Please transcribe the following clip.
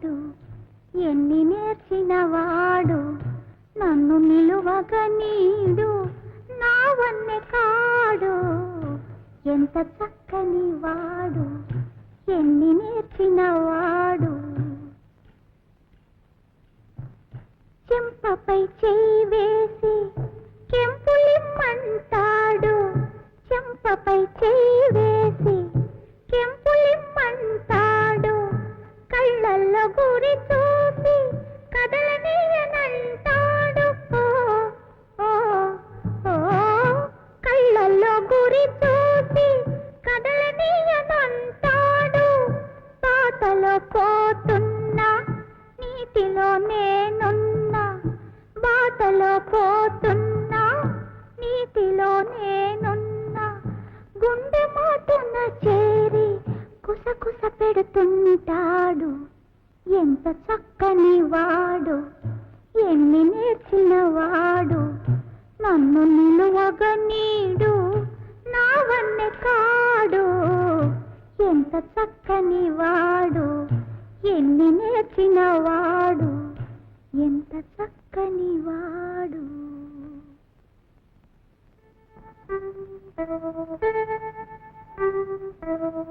వాడు ఎన్ని నేర్చిన వాడు నన్ను నిలువగ నీడు నా వన్నె కాడు. ఎంత చక్కని వాడు ఎన్ని నేర్చిన వాడు. చెంపపై చేయి వేసి కెంపులిమ్మంటాడు. చెంపపై చేయి పోతున్నా నీటిలో నేనున్నా బాటలో పోతున్నా నీటిలో నేనున్నా. గుండె మాటున చేరి కుసకుస పెడుతుంటాడు. ఎంత చక్కని వాడు ఎన్ని నేర్చిన వాడు నన్ను నిలువగ చక్కని వాడు ఎన్ని నేర్చిన వాడు ఎంత చక్కని వాడు.